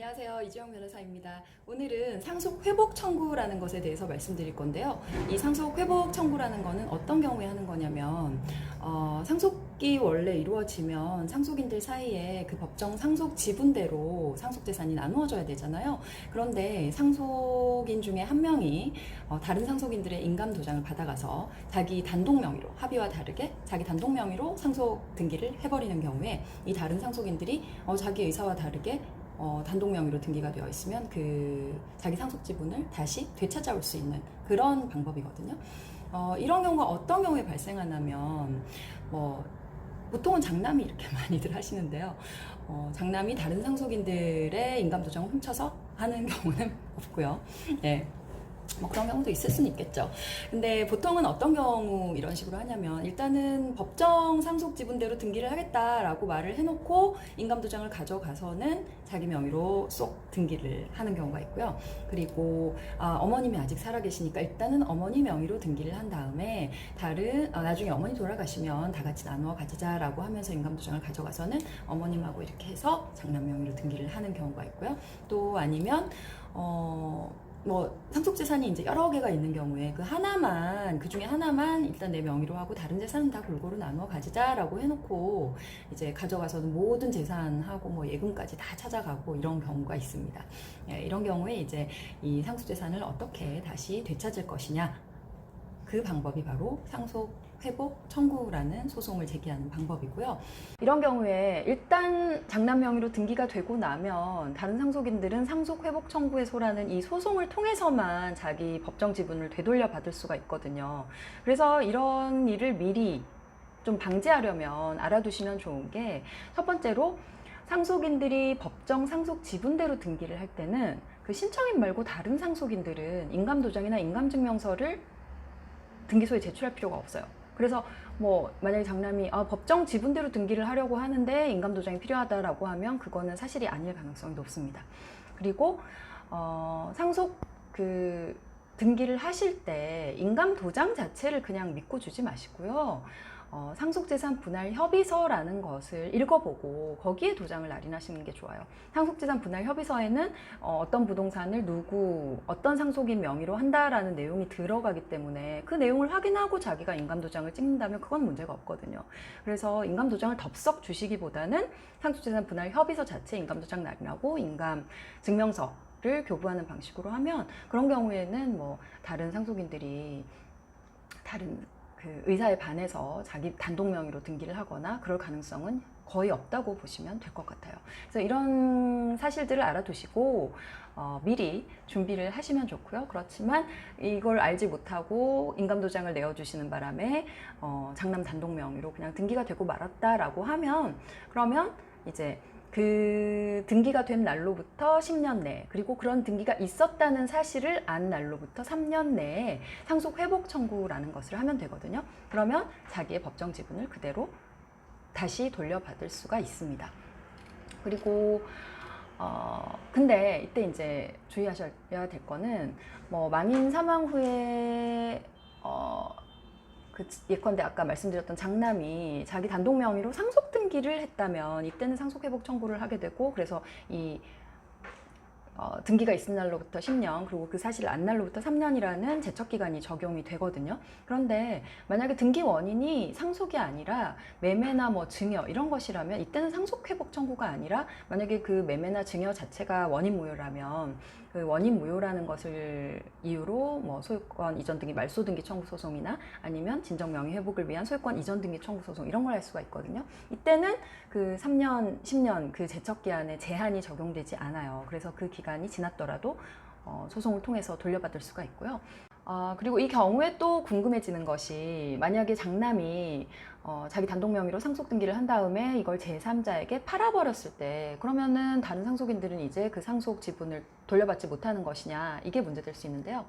안녕하세요. 이주영 변호사입니다. 오늘은 상속 회복 청구라는 것에 대해서 말씀드릴 건데요. 이 상속 회복 청구라는 것은 어떤 경우에 하는 거냐면 어, 상속이 원래 이루어지면 상속인들 사이에 그 법정 상속 지분대로 상속 재산이 나누어져야 되잖아요. 그런데 상속인 중에 한 명이 어, 다른 상속인들의 인감 도장을 받아가서 자기 단독 명의로 합의와 다르게 자기 단독 명의로 상속 등기를 해버리는 경우에 이 다른 상속인들이 어, 자기 의사와 다르게 어, 단독 명의로 등기가 되어 있으면 그 자기 상속 지분을 다시 되찾아올 수 있는 그런 방법이거든요. 어, 이런 경우가 어떤 경우에 발생하냐면 뭐 보통은 장남이 이렇게 많이들 하시는데요. 어, 장남이 다른 상속인들의 인감 도장을 훔쳐서 하는 경우는 없고요. 네. 뭐 그런 경우도 있을 수는 있겠죠. 근데 보통은 어떤 경우 이런 식으로 하냐면 일단은 법정 상속 지분대로 등기를 하겠다라고 말을 해놓고 인감 도장을 가져가서는 자기 명의로 쏙 등기를 하는 경우가 있고요. 그리고 아, 어머님이 아직 살아계시니까 일단은 어머니 명의로 등기를 한 다음에 다른 아, 나중에 어머니 돌아가시면 다 같이 나누어 가지자라고 하면서 인감 도장을 가져가서는 어머님하고 이렇게 해서 장남 명의로 등기를 하는 경우가 있고요. 또 아니면 어. 뭐 상속 재산이 이제 여러 개가 있는 경우에 그 하나만 그 중에 하나만 일단 내 명의로 하고 다른 재산은 다 골고루 나누어 가지자라고 해놓고 이제 가져가서는 모든 재산하고 뭐 예금까지 다 찾아가고 이런 경우가 있습니다. 예, 이런 경우에 이제 이 상속 재산을 어떻게 다시 되찾을 것이냐 그 방법이 바로 상속 회복 청구라는 소송을 제기하는 방법이고요. 이런 경우에 일단 장남 명의로 등기가 되고 나면 다른 상속인들은 상속 회복 청구에서라는 이 소송을 통해서만 자기 법정 지분을 되돌려 받을 수가 있거든요. 그래서 이런 일을 미리 좀 방지하려면 알아두시면 좋은 게 첫 번째로 상속인들이 법정 상속 지분대로 등기를 할 때는 그 신청인 말고 다른 상속인들은 인감도장이나 인감증명서를 등기소에 제출할 필요가 없어요. 그래서 뭐 만약에 장남이 아, 법정 지분대로 등기를 하려고 하는데 인감도장이 필요하다라고 하면 그거는 사실이 아닐 가능성이 높습니다. 그리고 어, 상속 그 등기를 하실 때 인감 도장 자체를 그냥 믿고 주지 마시고요. 어, 상속재산 분할 협의서라는 것을 읽어보고 거기에 도장을 날인하시는 게 좋아요. 상속재산 분할 협의서에는 어, 어떤 부동산을 누구, 어떤 상속인 명의로 한다라는 내용이 들어가기 때문에 그 내용을 확인하고 자기가 인감도장을 찍는다면 그건 문제가 없거든요. 그래서 인감도장을 덥석 주시기보다는 상속재산 분할 협의서 자체 인감도장 날인하고 인감 증명서 를 교부하는 방식으로 하면 그런 경우에는 뭐 다른 상속인들이 다른 그 의사에 반해서 자기 단독 명의로 등기를 하거나 그럴 가능성은 거의 없다고 보시면 될 것 같아요. 그래서 이런 사실들을 알아두시고 어, 미리 준비를 하시면 좋고요. 그렇지만 이걸 알지 못하고 인감도장을 내어주시는 바람에 어, 장남 단독 명의로 그냥 등기가 되고 말았다라고 하면 그러면 이제 그 등기가 된 날로부터 10년 내 그리고 그런 등기가 있었다는 사실을 안 날로부터 3년 내에 상속 회복 청구라는 것을 하면 되거든요. 그러면 자기의 법정 지분을 그대로 다시 돌려받을 수가 있습니다. 그리고 어 근데 이때 이제 주의하셔야 될 거는 뭐 만인 사망 후에 어 그 예컨대 아까 말씀드렸던 장남이 자기 단독 명의로 상속 등기를 했다면 이때는 상속 회복 청구를 하게 되고 그래서 이 어, 등기가 있은 날로부터 10년 그리고 그 사실 안 날로부터 3년이라는 제척 기간이 적용이 되거든요. 그런데 만약에 등기 원인이 상속이 아니라 매매나 뭐 증여 이런 것이라면 이때는 상속 회복 청구가 아니라 만약에 그 매매나 증여 자체가 원인 무효라면 그 원인 무효라는 것을 이유로 뭐 소유권 이전 등기 말소 등기 청구 소송이나 아니면 진정 명의 회복을 위한 소유권 이전 등기 청구 소송 이런 걸 할 수가 있거든요. 이때는 그 3년, 10년 그 제척 기한에 제한이 적용되지 않아요. 그래서 그 기간이 지났더라도 어, 소송을 통해서 돌려받을 수가 있고요. 아, 그리고 이 경우에 또 궁금해지는 것이 만약에 장남이 어, 자기 단독 명의로 상속 등기를 한 다음에 이걸 제3자에게 팔아버렸을 때 그러면은 다른 상속인들은 이제 그 상속 지분을 돌려받지 못하는 것이냐 이게 문제될 수 있는데요.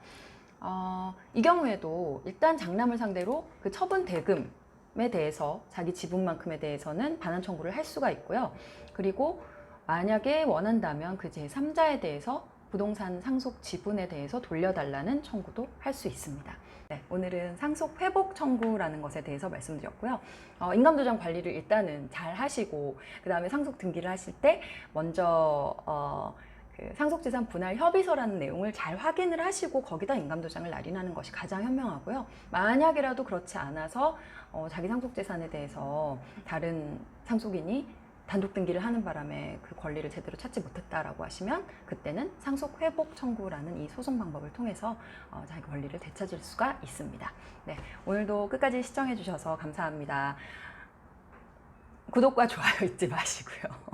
어, 이 경우에도 일단 장남을 상대로 그 처분 대금에 대해서 자기 지분만큼에 대해서는 반환 청구를 할 수가 있고요. 그리고 만약에 원한다면 그 제3자에 대해서 부동산 상속 지분에 대해서 돌려달라는 청구도 할 수 있습니다. 네, 오늘은 상속 회복 청구라는 것에 대해서 말씀드렸고요. 어, 인감도장 관리를 일단은 잘 하시고 그 다음에 상속 등기를 하실 때 먼저 어, 그 상속재산 분할 협의서라는 내용을 잘 확인을 하시고 거기다 인감도장을 날인하는 것이 가장 현명하고요. 만약이라도 그렇지 않아서 어, 자기 상속재산에 대해서 다른 상속인이 단독 등기를 하는 바람에 그 권리를 제대로 찾지 못했다라고 하시면 그때는 상속 회복 청구라는 이 소송 방법을 통해서 어, 자기 권리를 되찾을 수가 있습니다. 네, 오늘도 끝까지 시청해 주셔서 감사합니다. 구독과 좋아요 잊지 마시고요.